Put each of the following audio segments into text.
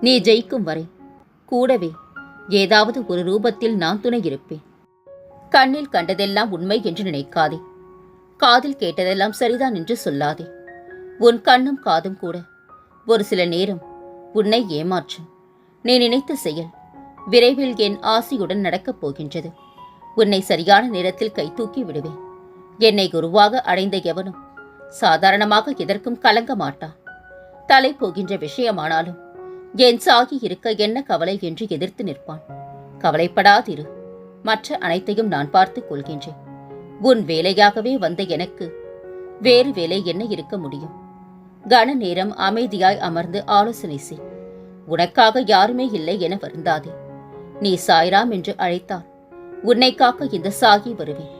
நீ ஜெயிக்கும் வரை கூடவே ஏதாவது ஒரு ரூபத்தில் நான் துணை இருப்பேன். கண்ணில் கண்டதெல்லாம் உண்மை என்று நினைக்காதே. காதில் கேட்டதெல்லாம் சரிதான் என்று சொல்லாதே. உன் கண்ணும் காதும் கூட ஒரு சில நேரம் உன்னை ஏமாற்றும். நீ நினைத்த செயல் விரைவில் என் ஆசையுடன் நடக்கப் போகின்றது. உன்னை சரியான நேரத்தில் கை தூக்கி விடுவேன். என்னை குருவாக அடைந்த எவனும் சாதாரணமாக எதற்கும் கலங்க மாட்டான். தலை போகின்ற விஷயமானாலும் என் சாகி இருக்க என்ன கவலை என்று எதிர்த்து நிற்பான். கவலைப்படாதிரு. மற்ற அனைத்தையும் நான் பார்த்துக் கொள்கின்றேன். உன் வேலையாகவே வந்த எனக்கு வேறு வேலை என்ன இருக்க முடியும்? கன நேரம் அமைதியாய் அமர்ந்து ஆலோசனை செய். உனக்காக யாருமே இல்லை என வருந்தாதே. நீ சாய்ராம் என்று அழைத்தால் உன்னை காக்க இந்த சாகி வருவேன்.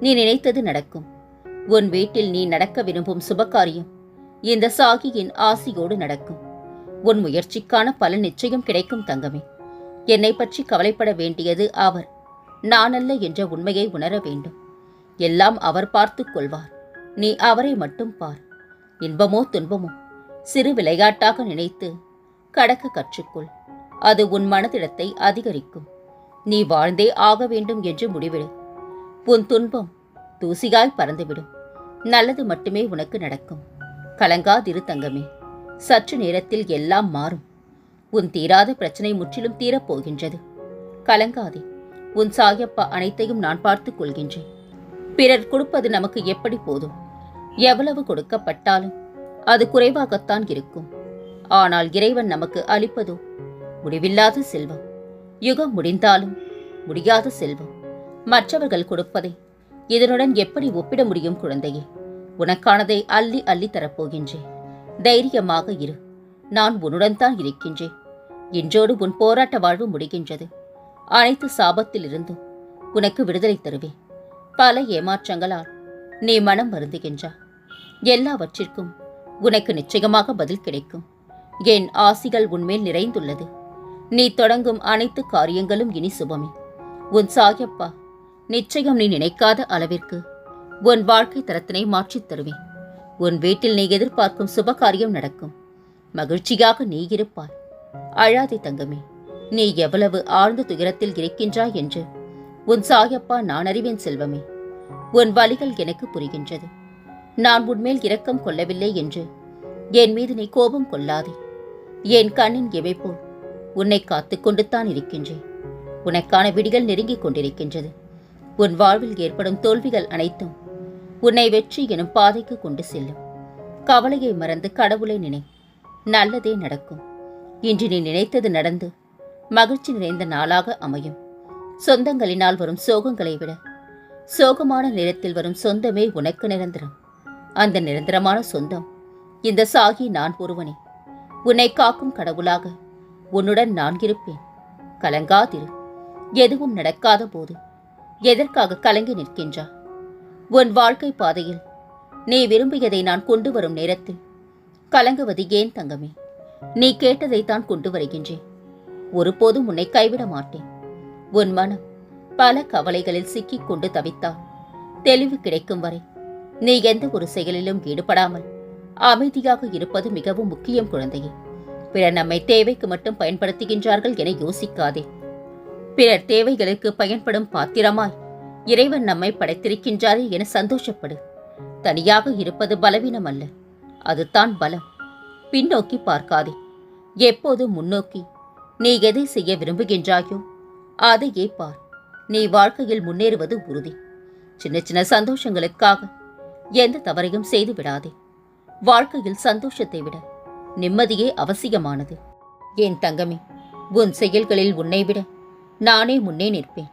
நீ நினைத்தது நடக்கும். உன் வீட்டில் நீ நடக்க விரும்பும் சுபகாரியம் இந்த சாகியின் ஆசியோடு நடக்கும். உன் முயற்சிக்கான பலன் நிச்சயம் கிடைக்கும் தங்கமே. என்னை பற்றி கவலைப்பட வேண்டியது அவர். நானல்ல என்ற உண்மையை உணர வேண்டும். எல்லாம் அவர் பார்த்துக் கொள்வார். நீ அவரை மட்டும் பார். இன்பமோ துன்பமோ சிறு விளையாட்டாக நினைத்து கடக்க கற்றுக்கொள். அது உன் மனதிடத்தை அதிகரிக்கும். நீ வாழ்ந்தே ஆக வேண்டும் என்று முடிவிடு. உன் துன்பம் தூசியாய் பறந்துவிடும். நல்லது மட்டுமே உனக்கு நடக்கும். கலங்காதிரு தங்கமே. சற்று நேரத்தில் எல்லாம் மாறும். உன் தீராத பிரச்சனை முற்றிலும் தீரப்போகின்றது. கலங்காதே. உன் சாயப்பா அனைத்தையும் நான் பார்த்துக் கொள்கின்றேன். பிறர் கொடுப்பது நமக்கு எப்படி போதும்? எவ்வளவு கொடுக்கப்பட்டாலும் அது குறைவாகத்தான் இருக்கும். ஆனால் இறைவன் நமக்கு அளிப்பதோ? முடிவில்லாத செல்வம். யுகம் முடிந்தாலும் முடியாத செல்வம். மற்றவர்கள் கொடுப்பதை இதனுடன் எப்படி ஒப்பிட முடியும் குழந்தையே? உனக்கானதை அள்ளி அள்ளி தரப்போகின்றேன். தைரியமாக இரு. நான் உன்னுடன் தான் இருக்கின்றேன். இன்றோடு உன் போராட்ட வாழ்வு முடிகின்றது. அனைத்து சாபத்திலிருந்தும் உனக்கு விடுதலை தருவேன். பல ஏமாற்றங்களால் நீ மனம் வருந்துகின்றாய் எல்லாவற்றிற்கும் உனக்கு நிச்சயமாக பதில் கிடைக்கும். என் ஆசிகள் உன்மேல் நிறைந்துள்ளது. நீ தொடங்கும் அனைத்து காரியங்களும் இனி சுபமே. உன் சாயப்பா நிச்சயம் நீ நினைக்காத அளவிற்கு உன் வாழ்க்கை தரத்தினை மாற்றித் தருவேன். உன் வீட்டில் நீ எதிர்பார்க்கும் சுபகாரியம் நடக்கும். மகிழ்ச்சியாக நீ இருப்பாய். அழாதே தங்கமே நீ எவ்வளவு ஆழ்ந்த துயரத்தில் இருக்கின்றாய் என்று உன் சாயப்பா நான் அறிவேன் செல்வமே. உன் வலிகள் எனக்கு புரிகின்றது. நான் உன்மேல் இரக்கம் கொள்ளவில்லை என்று என் மீது நீ கோபம் கொள்ளாதே. என் கண்ணின் எவை போல் உன்னை காத்து கொண்டுத்தான் இருக்கின்றேன். உனக்கான விடிகள் நெருங்கிக் கொண்டிருக்கின்றது. உன் வாழ்வில் ஏற்படும் தோல்விகள் அனைத்தும் உன்னை வெற்றி எனும் பாதைக்கு கொண்டு செல்லும். கவலையை மறந்து கடவுளை நினை. நல்லதே நடக்கும். இன்று நீ நினைத்தது நடந்து மகிழ்ச்சி நிறைந்த நாளாக அமையும். சொந்தங்களினால் வரும் சோகங்களை விட சோகமான நேரத்தில் வரும் சொந்தமே உனக்கு நிரந்தரம். அந்த நிரந்தரமான சொந்தம் இந்த சாகி நான் ஒருவனே. உன்னை காக்கும் கடவுளாக உன்னுடன் நான் இருப்பேன். கலங்காதிரு. எதுவும் நடக்காத போது எதற்காக கலங்கி நிற்கின்றா உன் வாழ்க்கை பாதையில். நீ விரும்பியதை நான் கொண்டு வரும் நேரத்தில். கலங்குவது ஏன் தங்கமே? நீ கேட்டதைத்தான் கொண்டு வருகின்றேன். ஒருபோதும் உன்னை கைவிட மாட்டேன். உன் மனம் பல கவலைகளில் சிக்கிக் கொண்டு தவித்தால் தெளிவு கிடைக்கும் வரை நீ எந்த ஒரு செயலிலும் ஈடுபடாமல் அமைதியாக இருப்பது மிகவும் முக்கியம் குழந்தையே. பிறர் நம்மை தேவைக்கு மட்டும் பயன்படுத்துகின்றார்கள் என யோசிக்காதே. பிறர் தேவைகளுக்கு பயன்படும் பாத்திரமாய் இறைவன் நம்மை படைத்திருக்கின்றாரே என சந்தோஷப்படு. தனியாக இருப்பது பலவீனம் அல்ல அதுதான் பலம். பின்னோக்கி பார்க்காதே. எப்போது முன்னோக்கி? நீ எதை செய்ய விரும்புகின்றாயோ அதையே பார். நீ வாழ்க்கையில் முன்னேறுவது உறுதி. சின்ன சின்ன சந்தோஷங்களுக்காக எந்த தவறையும் செய்து விடாதே. வாழ்க்கையில் சந்தோஷத்தை விட நிம்மதியே அவசியமானது. என் தங்கமே உன் செயல்களில் உன்னை விட நானே முன்னே நிற்பேன்.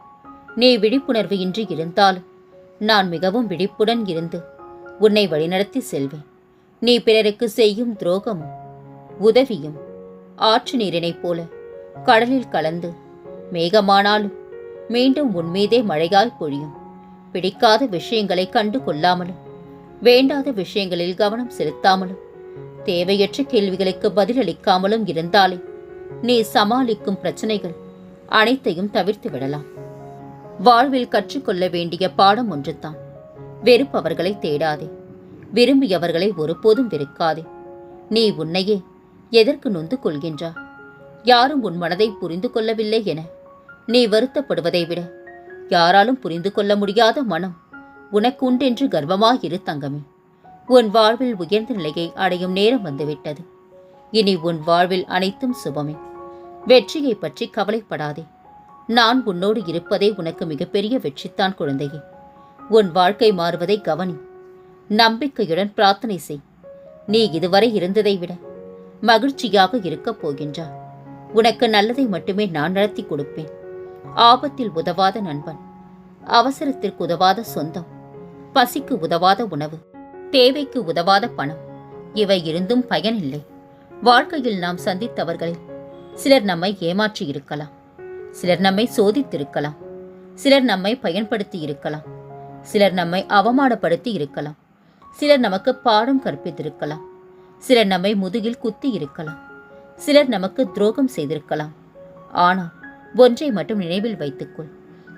நீ விழிப்புணர்வு இன்றி இருந்தால் நான் மிகவும் விழிப்புடன் இருந்து உன்னை வழிநடத்தி செல்வேன். நீ பிறருக்கு செய்யும் துரோகமும் உதவியும் ஆற்று நீரினைப் போல கடலில் கலந்து மேகமானாலும் மீண்டும் உன்மீதே மழையாய் பொழியும். பிடிக்காத விஷயங்களை கண்டு கொள்ளாமலும் வேண்டாத விஷயங்களில் கவனம் செலுத்தாமலும் தேவையற்ற கேள்விகளுக்கு பதிலளிக்காமலும் இருந்தாலே நீ சமாளிக்கும் பிரச்சனைகள் அனைத்தையும் தவிர்த்து விடலாம். வாழ்வில் கற்றுக்கொள்ள வேண்டிய பாடம் ஒன்றுதான். வெறுப்பவர்களை தேடாதே. விரும்பியவர்களை ஒருபோதும் வெறுக்காதே. நீ உன்னையே எதற்கு நொந்து கொள்கின்றா யாரும் உன் மனதை புரிந்து கொள்ளவில்லை என. நீ வருத்தப்படுவதை விட யாராலும் புரிந்து கொள்ள முடியாத மனம் உனக்கு உண்டென்று கர்வமாயிரு தங்கமே. உன் வாழ்வில் உயர்ந்த நிலையை அடையும் நேரம் வந்துவிட்டது. இனி உன் வாழ்வில் அனைத்தும் சுபமே. வெற்றியை பற்றி கவலைப்படாதே. நான் உன்னோடு இருப்பதே உனக்கு மிகப்பெரிய வெற்றித்தான் குழந்தையே. உன் வாழ்க்கை மாறுவதை கவனி. நம்பிக்கையுடன் பிரார்த்தனை செய். நீ இதுவரை இருந்ததை விட மகிழ்ச்சியாக இருக்கப் போகின்றாய். உனக்கு நல்லதை மட்டுமே நான் நடத்தி கொடுப்பேன். ஆபத்தில் உதவாத நண்பன். அவசரத்திற்கு உதவாத சொந்தம். பசிக்கு உதவாத உணவு. தேவைக்கு உதவாத பணம். இவை இருந்தும் பயனில்லை. வாழ்க்கையில் நாம் சந்தித்தவர்களில் சிலர் நம்மை ஏமாற்றி இருக்கலாம் சிலர் நம்மை சோதித்திருக்கலாம். சிலர் நம்மை பயன்படுத்தி இருக்கலாம். சிலர் நம்மை அவமானப்படுத்தி இருக்கலாம். சிலர் நமக்கு பாடம் கற்பித்திருக்கலாம். சிலர் நம்மை முதுகில் குத்தி இருக்கலாம். சிலர் நமக்கு துரோகம் செய்திருக்கலாம். ஆனால் ஒன்றை மட்டும் நினைவில் வைத்துக்கொள்.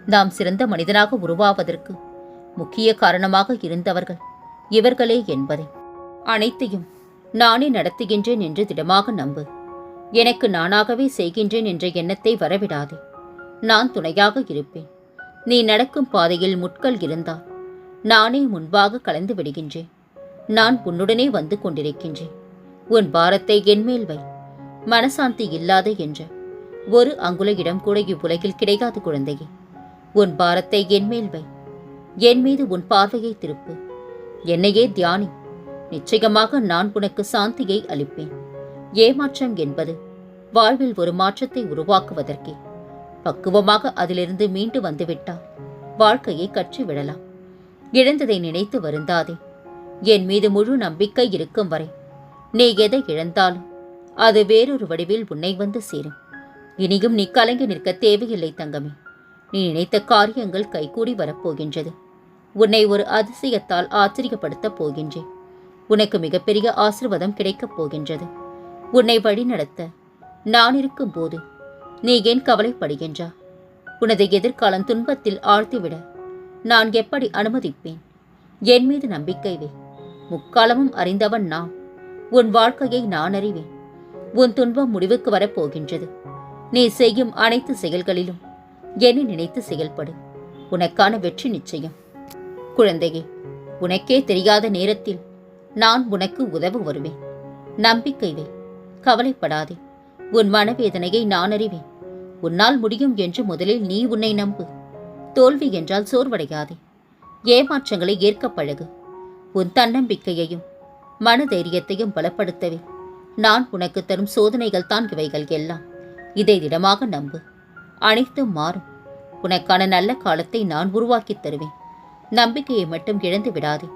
நாம் சிறந்த மனிதனாக உருவாவதற்கு முக்கிய காரணமாக இருந்தவர்கள் இவர்களே என்பதை. அனைத்தையும் நானே நடத்துகின்றேன் என்று திடமாக நம்பு. எனக்கு நானாகவே செய்கின்றேன் என்ற எண்ணத்தை வரவிடாதே. நான் துணையாக இருப்பேன். நீ நடக்கும் பாதையில் முட்கள் இருந்தால் நானே முன்பாக கலந்து விடுகின்றேன். நான் உன்னுடனே வந்து கொண்டிருக்கின்றேன். உன் பாரத்தை என்மேல் வை. மனசாந்தி இல்லாத என்ற ஒரு அங்குல இடம் கூட இவ்வுலகில் கிடைக்காது குழந்தையே. உன் பாரத்தை என்மேல் வை. என் மீது உன் பார்வையை திருப்பு. என்னையே தியானி. நிச்சயமாக நான் உனக்கு சாந்தியை அளிப்பேன். ஏமாற்றம் என்பது வாழ்வில் ஒரு மாற்றத்தை உருவாக்குவதற்கே. பக்குவமாக அதிலிருந்து மீண்டு வந்துவிட்டால் வாழ்க்கையை கற்றுவிடலாம். இழந்ததை நினைத்து வருந்தாதே. என் மீது முழு நம்பிக்கை இருக்கும் வரை நீ எதை இழந்தாலும் அது வேறொரு வடிவில் உன்னை வந்து சேரும். இனியும் நீ கலங்கி நிற்க தேவையில்லை தங்கமே. நீ நினைத்த காரியங்கள் கைகூடி வரப்போகின்றது. உன்னை ஒரு அதிசயத்தால் ஆச்சரியப்படுத்தப் போகின்றேன். உனக்கு மிகப்பெரிய ஆசிர்வாதம் கிடைக்கப் போகின்றது. உன்னை வழிநடத்த நான் இருக்கும்போது நீ ஏன் கவலைப்படுகின்றா? உனது எதிர்காலம் துன்பத்தில் ஆழ்த்திவிட நான் எப்படி அனுமதிப்பேன்? என் மீது நம்பிக்கை வே. முக்காலமும் அறிந்தவன் நான் உன் வாழ்க்கையை நான் அறிவேன். உன் துன்பம் முடிவுக்கு வரப்போகின்றது. நீ செய்யும் அனைத்து செயல்களிலும் என்னை நினைத்து செயல்படு. உனக்கான வெற்றி நிச்சயம். குழந்தையே உனக்கே தெரியாத நேரத்தில் நான் உனக்கு உதவ வருவேன். நம்பிக்கை வை. கவலைப்படாதே. உன் மனவேதனையை நான் அறிவேன். உன்னால் முடியும் என்று முதலில் நீ உன்னை நம்பு. தோல்வி என்றால் சோர்வடையாதே. ஏமாற்றங்களை ஏற்க பழகு. உன் தன்னம்பிக்கையையும் மனதைரியத்தையும் பலப்படுத்தவே. நான் உனக்கு தரும் சோதனைகள் தான் இவைகள் எல்லாம். இதை திடமாக நம்பு. அனைத்தும் மாறும். உனக்கான நல்ல காலத்தை நான் உருவாக்கித் தருவேன். நம்பிக்கையை மட்டும் இழந்து விடாதே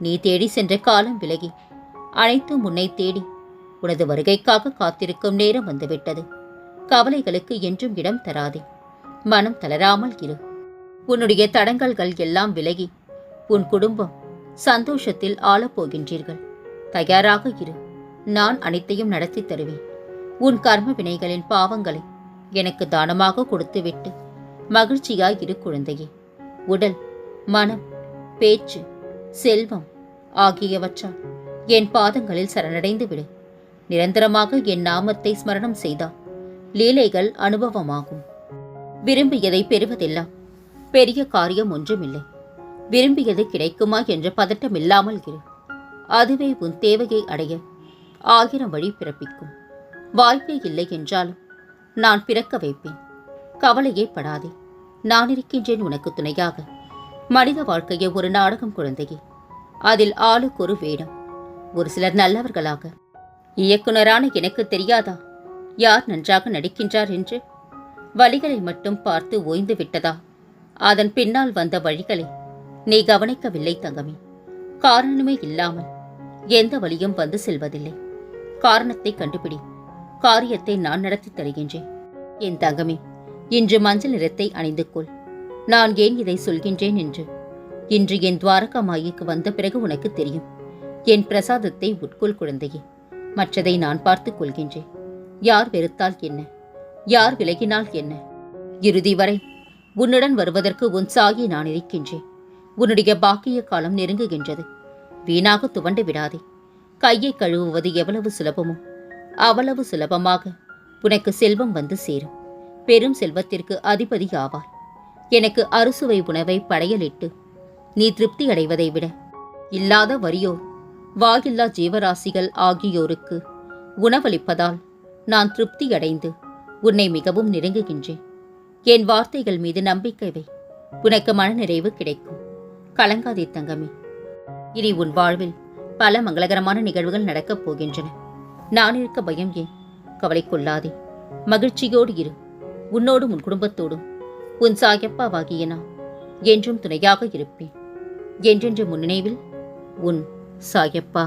நீ தேடி சென்ற காலம் விலகி. அனைத்தும் உன்னை தேடி உனது வருகைக்காக காத்திருக்கும் நேரம் வந்துவிட்டது. கவலைகளுக்கு என்றும் இடம் தராதே. மனம் தளராமல் இரு. உன்னுடைய தடங்கல்கள் எல்லாம் விலகி உன் குடும்பம் சந்தோஷத்தில் ஆளப்போகின்றீர்கள். தயாராக இரு. நான் அனைத்தையும் நடத்தி தருவேன். உன் கர்ம வினைகளின் பாவங்களை எனக்கு தானமாக கொடுத்துவிட்டு மகிழ்ச்சியாய் இரு குழந்தையே. உடல் மனம் பேச்சு செல்வம் ஆகியவற்றால் என் பாதங்களில் சரணடைந்து விடு நிரந்தரமாக என் நாமத்தை ஸ்மரணம் செய்தால் லீலைகள் அனுபவமாகும். விரும்பியதை பெறுவதெல்லாம் பெரிய காரியம் ஒன்றுமில்லை. விரும்பியது கிடைக்குமா என்ற பதட்டம் இல்லாமல் இரு. அதுவே உன் தேவையை அடைய ஆயிரம் வழி பிறப்பிக்கும். வாய்ப்பே இல்லை என்றாலும் நான் பிறக்க வைப்பேன். கவலையே படாதே. நான் இருக்கின்றேன் உனக்கு துணையாக. மனித வாழ்க்கையை ஒரு நாடகம் குழந்தையே. அதில் ஆளுக்கு ஒரு வேடம். ஒரு சிலர் நல்லவர்களாக இயக்குனரான எனக்கு தெரியாதா? யார் நன்றாக நடிக்கின்றார் என்று? வழிகளை மட்டும் பார்த்து ஓய்ந்து விட்டதா? அதன் பின்னால் வந்த வழிகளை நீ கவனிக்கவில்லை தங்கமே. காரணமே இல்லாமல் எந்த வழியும் வந்து செல்வதில்லை. காரணத்தை கண்டுபிடி. காரியத்தை நான் நடத்தி தருகின்றேன். என் தங்கமே இன்று மஞ்சள் நிறத்தை அணிந்து கொள். நான் ஏன் இதை சொல்கின்றேன் என்று? இன்று என் துவாரகா மாயிக்கு வந்த பிறகு உனக்கு தெரியும். என் பிரசாதத்தை உட்கொள் குழந்தையே. மற்றதை நான் பார்த்துக் கொள்கின்றேன். யார் வெறுத்தால் என்ன? யார் விலகினால் என்ன? இறுதி வரை உன்னுடன் வருவதற்கு உன் சாகி நான் இருக்கின்றேன். உன்னுடைய பாக்கிய காலம் நெருங்குகின்றது. வீணாக துவண்டு விடாதே. கையை கழுவுவது எவ்வளவு சுலபமோ அவ்வளவு சுலபமாக உனக்கு செல்வம் வந்து சேரும். பெரும் செல்வத்திற்கு அதிபதி ஆவார் எனக்கு அறுசுவை உணவை படையலிட்டு நீ திருப்தி அடைவதை விட இல்லாத வரியோ வாயில்லா ஜீவராசிகள் ஆகியோருக்கு உணவளிப்பதால் நான் திருப்தியடைந்து உன்னை மிகவும் நெருங்குகின்றேன். என் வார்த்தைகள் மீது நம்பிக்கை வை. உனக்கு மனநிறைவு கிடைக்கும். கலங்காதே தங்கமே. இனி உன் வாழ்வில் பல மங்களகரமான நிகழ்வுகள் நடக்கப் போகின்றன. நான் இருக்க பயம் ஏன்? கவலை கொள்ளாதே. மகிழ்ச்சியோடு இரு. உன்னோடும் உன் குடும்பத்தோடும். உன் சாயப்பாவாகிய நான் என்றும் துணையாக இருப்பேன். என்றென்று முன்னினைவில் உன் சாயப்பா